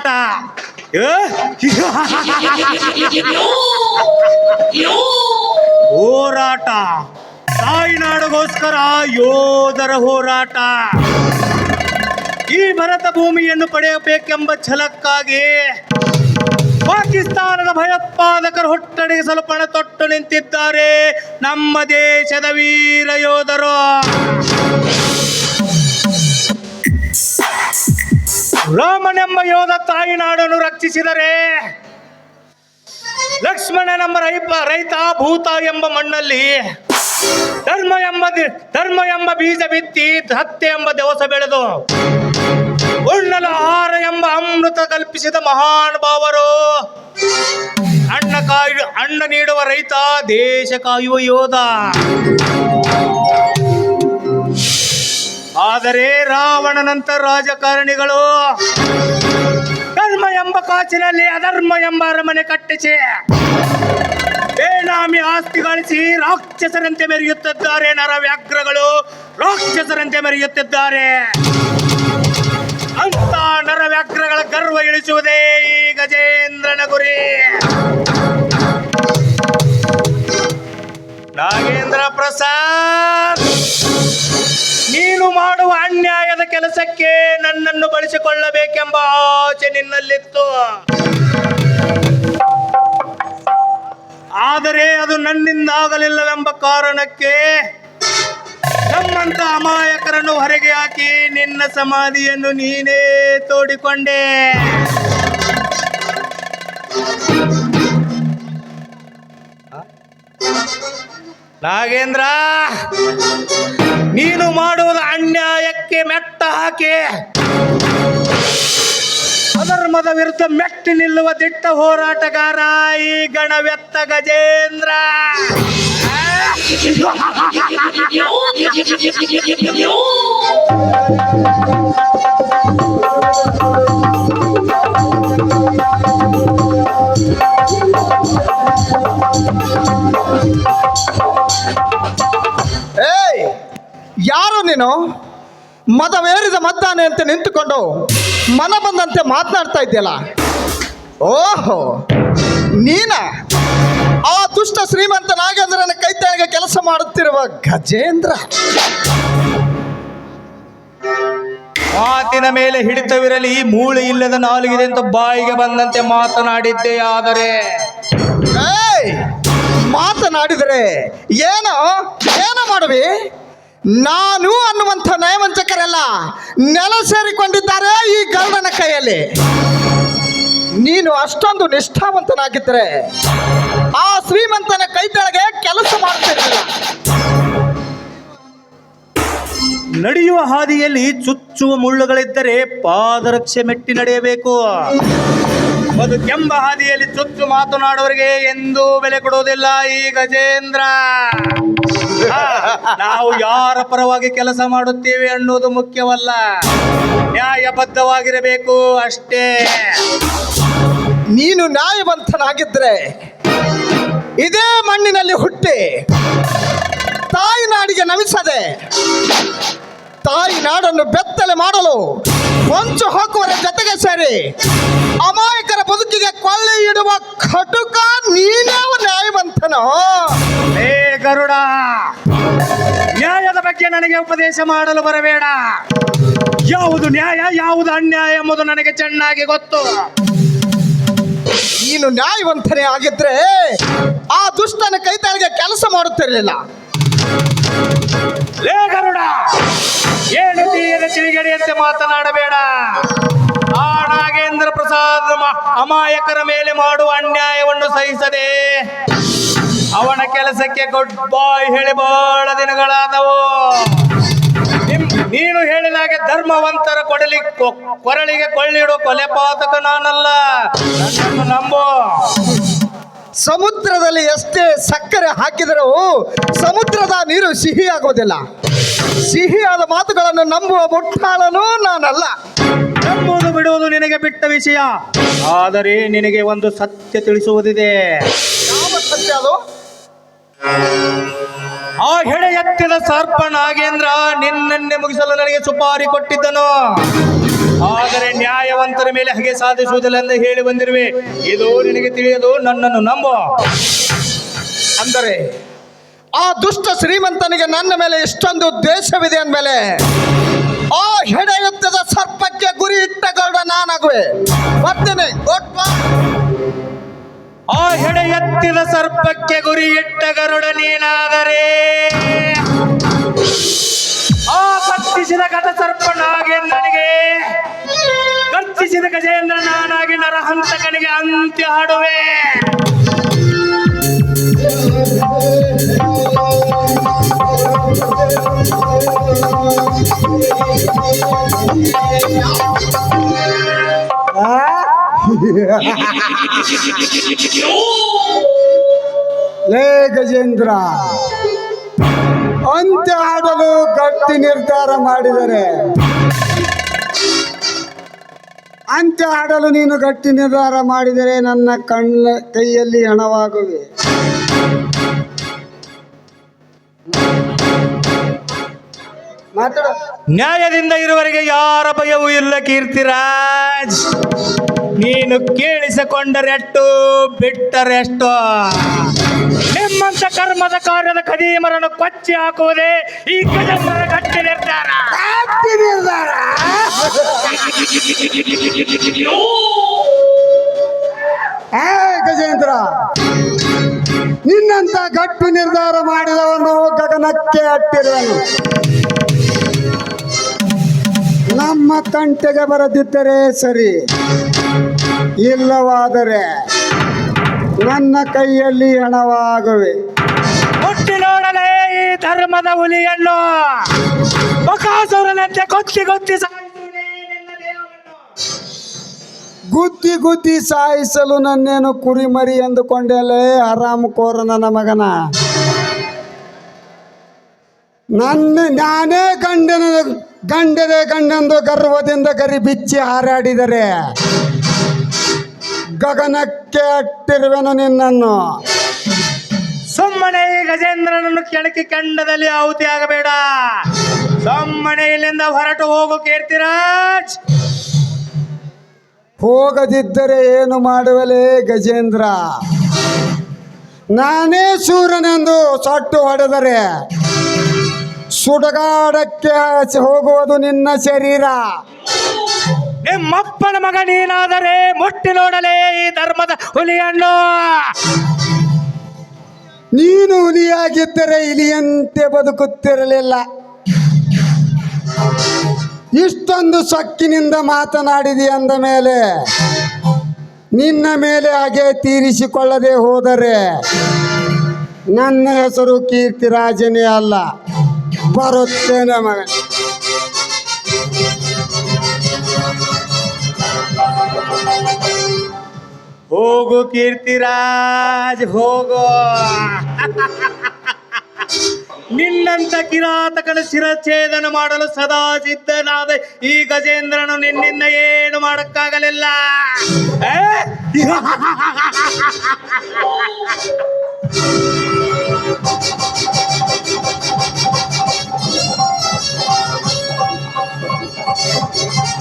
ಹೋರಾಟ ಏ? ಹೋರಾಟ ತಾಯ್ನಾಡಿಗೋಸ್ಕರ ಯೋಧರ ಹೋರಾಟ ಈ ಭರತ ಭೂಮಿಯನ್ನು ಪಡೆಯಬೇಕೆಂಬ ಛಲಕ್ಕಾಗಿ ಪಾಕಿಸ್ತಾನದ ಭಯೋತ್ಪಾದಕರು ಹುಟ್ಟಡಿಗೆ ಪಣ ತೊಟ್ಟು ನಿಂತಿದ್ದಾರೆ ನಮ್ಮ ದೇಶದ ವೀರ ಯೋಧರು ರಾಮನೆಂಬ ಯೋಧ ತಾಯಿನಾಡನ್ನು ರಕ್ಷಿಸಿದರೆ ಲಕ್ಷ್ಮಣ ನಮ್ಮ ರೈತ ರೈತ ಭೂತ ಎಂಬ ಮಣ್ಣಲ್ಲಿ ಧರ್ಮ ಎಂಬ ಧರ್ಮ ಎಂಬ ಬೀಜ ಬಿತ್ತಿ ಹತ್ಯೆ ಎಂಬ ದೇವಸ ಬೆಳೆದು ಉಣ್ಣಲು ಆಹಾರ ಎಂಬ ಅಮೃತ ಕಲ್ಪಿಸಿದ ಮಹಾನ್ ಭಾವರು ಅಣ್ಣ ಕಾಯು ಅಣ್ಣ ನೀಡುವ ರೈತ ದೇಶ ಕಾಯುವ ಯೋಧ. ಆದರೆ ರಾವಣನಂತ ರಾಜಕಾರಣಿಗಳು ಧರ್ಮ ಎಂಬ ಕಾಚಿನಲ್ಲಿ ಅಧರ್ಮ ಎಂಬ ಅರಮನೆ ಕಟ್ಟಿಸಿ ಬೇನಾಮಿ ಆಸ್ತಿ ಗಳಿಸಿ ರಾಕ್ಷಸರಂತೆ ಮೆರೆಯುತ್ತಿದ್ದಾರೆ ನರವ್ಯಾಘ್ರಗಳು, ರಾಕ್ಷಸರಂತೆ ಮೆರೆಯುತ್ತಿದ್ದಾರೆ. ಅಂತ ನರವ್ಯಾಘ್ರಗಳ ಗರ್ವ ಇಳಿಸುವುದೇ ಈ ಗಜೇಂದ್ರನ ಗುರಿ. ನಾಗೇಂದ್ರ ಪ್ರಸಾದ್! ನೀನು ಮಾಡುವ ಅನ್ಯಾಯದ ಕೆಲಸಕ್ಕೆ ನನ್ನನ್ನು ಬಳಸಿಕೊಳ್ಳಬೇಕೆಂಬ ಆಸೆ ನಿನ್ನಲ್ಲಿತ್ತು. ಆದರೆ ಅದು ನನ್ನಿಂದ ಆಗಲಿಲ್ಲವೆಂಬ ಕಾರಣಕ್ಕೆ ನಮ್ಮಂತ ಅಮಾಯಕರನ್ನು ಹೊರಗೆ ಹಾಕಿ ನಿನ್ನ ಸಮಾಧಿಯನ್ನು ನೀನೇ ತೋಡಿಕೊಂಡೆ. ನಾಗೇಂದ್ರ, ನೀನು ಮಾಡುವುದು ಅನ್ಯಾಯಕ್ಕೆ ಮೆಟ್ಟ ಹಾಕಿ. ಅಧರ್ಮದ ವಿರುದ್ಧ ಮೆಟ್ಟಿ ನಿಲ್ಲುವ ದಿಟ್ಟ ಹೋರಾಟಗಾರ ಈ ಗಣವೆತ್ತ ಗಜೇಂದ್ರ. ನೀನು? ಮದವೇರಿದ ಮದ್ದಾನೆ ಅಂತ ನಿಂತುಕೊಂಡು ಮನ ಬಂದಂತೆ ಮಾತನಾಡ್ತಾ ಇದ್ದೀಯಲ್ಲ? ಓಹೋ ನೀನ ಆ ದುಷ್ಟ ಶ್ರೀಮಂತ ನಾಗೇಂದ್ರನ ಕೈತಾಳಿಗೆ ಕೆಲಸ ಮಾಡುತ್ತಿರುವ ಗಜೇಂದ್ರ. ಮಾತಿನ ಮೇಲೆ ಹಿಡಿತವಿರಲಿ ಈ ಮೂಳೆ ಇಲ್ಲದ ನಾಲಿಗಿದೆ ಅಂತ ಬಾಯಿಗೆ ಬಂದಂತೆ ಮಾತನಾಡಿದ್ದೆ ಆದರೆ ಏಯ್ ಮಾತನಾಡಿದರೆ ಏನೋ? ಏನೋ ಮಾಡುವಿ? ನಾನು ಅನ್ನುವಂಥ ನಯವಂಚಕರೆಲ್ಲ, ನೆಲ ಸೇರಿಕೊಂಡಿದ್ದಾರೆ ಈ ಗರುಡನ ಕೈಯಲ್ಲಿ. ನೀನು ಅಷ್ಟೊಂದು ನಿಷ್ಠಾವಂತನಾಗಿದ್ದರೆ ಆ ಶ್ರೀಮಂತನ ಕೈತಳಗೆ ಕೆಲಸ ಮಾಡ್ತಿರಲಿಲ್ಲ. ನಡೆಯುವ ಹಾದಿಯಲ್ಲಿ ಚುಚ್ಚುವ ಮುಳ್ಳುಗಳಿದ್ದರೆ ಪಾದರಕ್ಷೆ ಮೆಟ್ಟಿ ನಡೆಯಬೇಕು. ಬದುಕೆಂಬ ಹಾದಿಯಲ್ಲಿ ಚುಚ್ಚು ಮಾತನಾಡುವವರಿಗೆ ಎಂದೂ ಬೆಲೆ ಕೊಡುವುದಿಲ್ಲ ಈ ಗಜೇಂದ್ರ. ನಾವು ಯಾರ ಪರವಾಗಿ ಕೆಲಸ ಮಾಡುತ್ತೇವೆ ಅನ್ನೋದು ಮುಖ್ಯವಲ್ಲ. ನ್ಯಾಯಬದ್ಧವಾಗಿರಬೇಕು ಅಷ್ಟೇ. ನೀನು ನ್ಯಾಯವಂತನಾಗಿದ್ದರೆ ಇದೇ ಮಣ್ಣಿನಲ್ಲಿ ಹುಟ್ಟಿ ತಾಯಿ ನಾಡಿಗೆ ನಮಿಸದೆ ತಾಯಿ ನಾಡನ್ನು ಬೆತ್ತಲೆ ಮಾಡಲು ಹೊಂಚು ಹಾಕುವರ ಜೊತೆಗೆ ಸೇರಿ ಅಮಾಯಕರ ಬದುಕಿಗೆ ಕೊಳ್ಳೆ ಇಡುವ ಕಟುಕ ನೀನೇ ನ್ಯಾಯವಂತನೋ? ಏ ಗರುಡ ನ್ಯಾಯದ ಬಗ್ಗೆ ನನಗೆ ಉಪದೇಶ ಮಾಡಲು ಬರಬೇಡ. ಯಾವುದು ನ್ಯಾಯ ಯಾವುದು ಅನ್ಯಾಯ ಎಂಬುದು ನನಗೆ ಚೆನ್ನಾಗಿ ಗೊತ್ತು. ನೀನು ನ್ಯಾಯವಂತನೇ ಆಗಿದ್ರೆ ಆ ದುಷ್ಟನ ಕೈತಾಳಿಗೆ ಕೆಲಸ ಮಾಡುತ್ತಿರಲಿಲ್ಲ. ಲೇ ಗರುಡ! ಏನು ತಿಳಿಯದ ಮಾತನಾಡಬೇಡ. ಆ ನಾಗೇಂದ್ರ ಪ್ರಸಾದ್ ಅಮಾಯಕರ ಮೇಲೆ ಮಾಡುವ ಅನ್ಯಾಯವನ್ನು ಸಹಿಸದೆ ಅವನ ಕೆಲಸಕ್ಕೆ ಗುಡ್ ಬಾಯ್ ಹೇಳಿ ಬಹಳ ದಿನಗಳಾದವು. ನೀನು ಹೇಳಿದಾಗೆ ಧರ್ಮವಂತರ ಕೊಡಲಿ ಕೊರಳಿಗೆ ಕೊಳ್ಳಿಡು ಕೊಲೆ ಪಾತಕ ನಾನಲ್ಲ. ನಂಬು. ಸಮುದ್ರದಲ್ಲಿ ಎಷ್ಟೇ ಸಕ್ಕರೆ ಹಾಕಿದರೂ ಸಮುದ್ರದ ನೀರು ಸಿಹಿ ಆಗುವುದಿಲ್ಲ ಸಿಹಿಯಾದ ಮಾತುಗಳನ್ನು ನಂಬುವ ಮುಟ್ಟಾಳನು ನಾನಲ್ಲ. ನಂಬುವುದು ಬಿಡುವುದು ನಿನಗೆ ಬಿಟ್ಟ ವಿಷಯ. ಆದರೆ ನಿನಗೆ ಒಂದು ಸತ್ಯ ತಿಳಿಸುವುದಿದೆ. ಯಾವ ಸತ್ಯ ಅದು? ಆ ಹೆಡೆ ಎತ್ತಿದ ಸರ್ಪ ನಾಗೇಂದ್ರ ನಿನ್ನನ್ನೇ ಮುಗಿಸಲು ನನಗೆ ಸುಪಾರಿ ಕೊಟ್ಟಿದ್ದನು. ಆದರೆ ನ್ಯಾಯವಂತರ ಮೇಲೆ ಹಾಗೆ ಸಾಧಿಸುವುದಿಲ್ಲ ಎಂದು ಹೇಳಿ ಬಂದಿರುವೆ. ಇದು ನಿನಗೆ ತಿಳಿಯದು ನನ್ನನ್ನು ನಂಬ. ಅಂದರೆ ಆ ದುಷ್ಟ ಶ್ರೀಮಂತನಿಗೆ ನನ್ನ ಮೇಲೆ ಇಷ್ಟೊಂದು ದ್ವೇಷವಿದೆ ಅಂದಮೇಲೆ ಆ ಹೆಡೆ ಎತ್ತದ ಸರ್ಪಕ್ಕೆ ಗುರಿ ಇಟ್ಟ ಗೌಡ ನಾನಾಗುವೆ. ಬರ್ತೇನೆ ಆ ಹೆಡೆ ಎತ್ತಿದ ಸರ್ಪಕ್ಕೆ ಗುರಿ ಇಟ್ಟ ಗರುಡ ನೀನಾದರೆ. ಆ ಕತ್ತಿಸಿದ ಗತ ಸರ್ಪ ನಾಗೇಂದ್ರನಿಗೆ ಗರ್ಜಿಸಿದ ಗಜೇಂದ್ರ ನಾನಾಗಿ ನರಹಂತಕನಿಗೆ ಅಂತ್ಯ ಹಾಡುವೆ. ಲೇ ಗಜೇಂದ್ರ ಅಂತ್ಯ ಹಾಡಲು ಗಟ್ಟಿ ನಿರ್ಧಾರ ಮಾಡಿದರೆ ಅಂತ್ಯ ಆಡಲು ನೀನು ಗಟ್ಟಿ ನಿರ್ಧಾರ ಮಾಡಿದರೆ ನನ್ನ ಕಣ್ಣ ಕೈಯಲ್ಲಿ ಹಣವಾಗುವೆ. ನ್ಯಾಯದಿಂದ ಇರುವರಿಗೆ ಯಾರ ಭಯವೂ ಇಲ್ಲ ಕೀರ್ತಿರಾಜ್. ನೀನು ಕೇಳಿಸಿಕೊಂಡರೆ ಅಷ್ಟು, ಬಿಟ್ಟರೆ ಬಿಟ್ಟರೆಷ್ಟು ನಿಮ್ಮಂತ ಕರ್ಮದ ಕಾರ್ಯದ ಖದೀಮರನ್ನು ಕೊಚ್ಚಿ ಹಾಕುವುದೇ ಈ ಕದಂಬರ ಗಟ್ಟಿ ನಿರ್ಧಾರ. ಗಟ್ಟಿ ನಿರ್ಧಾರ. ಗಜೇಂದ್ರ, ನಿನ್ನಂತ ಗಟ್ಟು ನಿರ್ಧಾರ ಮಾಡಿದವನು ಗಗನಕ್ಕೆ ಅಟ್ಟಿರುವನು ನಮ್ಮ ತಂಟೆಗೆ ಬರದಿದ್ದರೆ ಸರಿ, ಇಲ್ಲವಾದರೆ ನನ್ನ ಕೈಯಲ್ಲಿ ಹಣವಾಗುವೆ. ಮುಟ್ಟಿ ನೋಡಲೇ ಈ ಧರ್ಮದ ಹುಲಿಯನ್ನು. ಬಕಾಸುರನಂತೆ ನಿನ್ನ ದೇಹವನ್ನು. ಗುದ್ದಿ ಗುದ್ದಿ ಸಾಯಿಸಲು ನನ್ನೇನು ಕುರಿಮರಿ ಎಂದುಕೊಂಡಲೇ ಆರಾಮ್ ಕೋರ ನನ್ನ ಮಗನ. ನನ್ನ ನಾನೇ ಗಂಡನ ಗಂಡದೇ ಗಂಡಂದು ಗರ್ವದಿಂದ ಗರಿ ಬಿಚ್ಚಿ ಹಾರಾಡಿದರೆ. ಗಗನಕ್ಕೆ ಅಟ್ಟಿರುವೆನು ನಿನ್ನನ್ನು. ಸುಮ್ಮನೆ ಈ ಗಜೇಂದ್ರನನ್ನು ಕೆಣಕಿ ಕಂಡದಲ್ಲಿ ಆಹುತಿ ಆಗಬೇಡ. ಸುಮ್ಮನೆ ಇಲ್ಲಿಂದ ಹೊರಟು ಹೋಗು ಕೀರ್ತಿರಾಜ್. ಹೋಗದಿದ್ದರೆ ಏನು ಮಾಡುವಲೇ ಗಜೇಂದ್ರ? ನಾನೇ ಸೂರ್ಯನೆಂದು ಸಟ್ಟು ಹೊಡೆದರೆ ಸುಡಗಾಡಕ್ಕೆ ಹೋಗುವುದು ನಿನ್ನ ಶರೀರ. ನಿಮ್ಮಪ್ಪನ ಮಗ ನೀನಾದರೆ ಮುಟ್ಟಿ ನೋಡಲೇ ಈ ಧರ್ಮದ ಹುಲಿಯನ್ನು. ನೀನು ಹುಲಿಯಾಗಿದ್ದರೆ ಇಲಿಯಂತೆ ಬದುಕುತ್ತಿರಲಿಲ್ಲ. ಇಷ್ಟೊಂದು ಸೊಕ್ಕಿನಿಂದ ಮಾತನಾಡಿದಿ ಅಂದ ಮೇಲೆ, ನಿನ್ನ ಮೇಲೆ ಹಾಗೆ ತೀರಿಸಿಕೊಳ್ಳದೆ ಹೋದರೆ ನನ್ನ ಹೆಸರು ಕೀರ್ತಿರಾಜನೇ ಅಲ್ಲ. ಬರುತ್ತೇನೆ ಮಗ ಹೋಗು ಕೀರ್ತಿರಾಜ್ ಹೋಗು. ನಿನ್ನಂತ ಕಿರಾತಕನ ಶಿರಚ್ಛೇದನ ಮಾಡಲು ಸದಾ ಸಿದ್ಧನಾದ. ಈ ಗಜೇಂದ್ರನು ನಿನ್ನಿಂದ ಏನು ಮಾಡಕ್ಕಾಗಲಿಲ್ಲ?